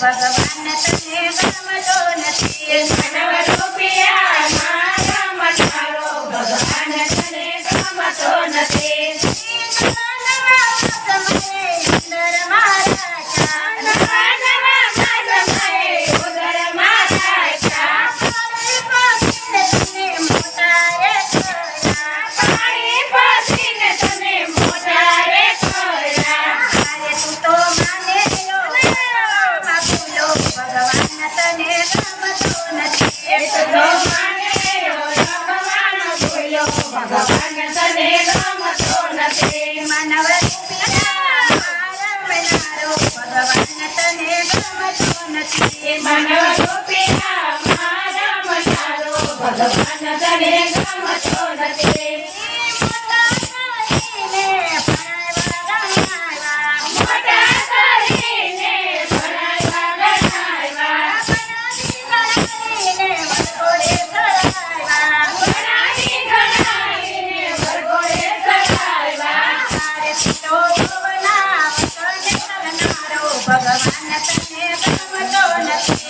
拜拜 ભગવાન તને ગમતો નથી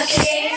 você.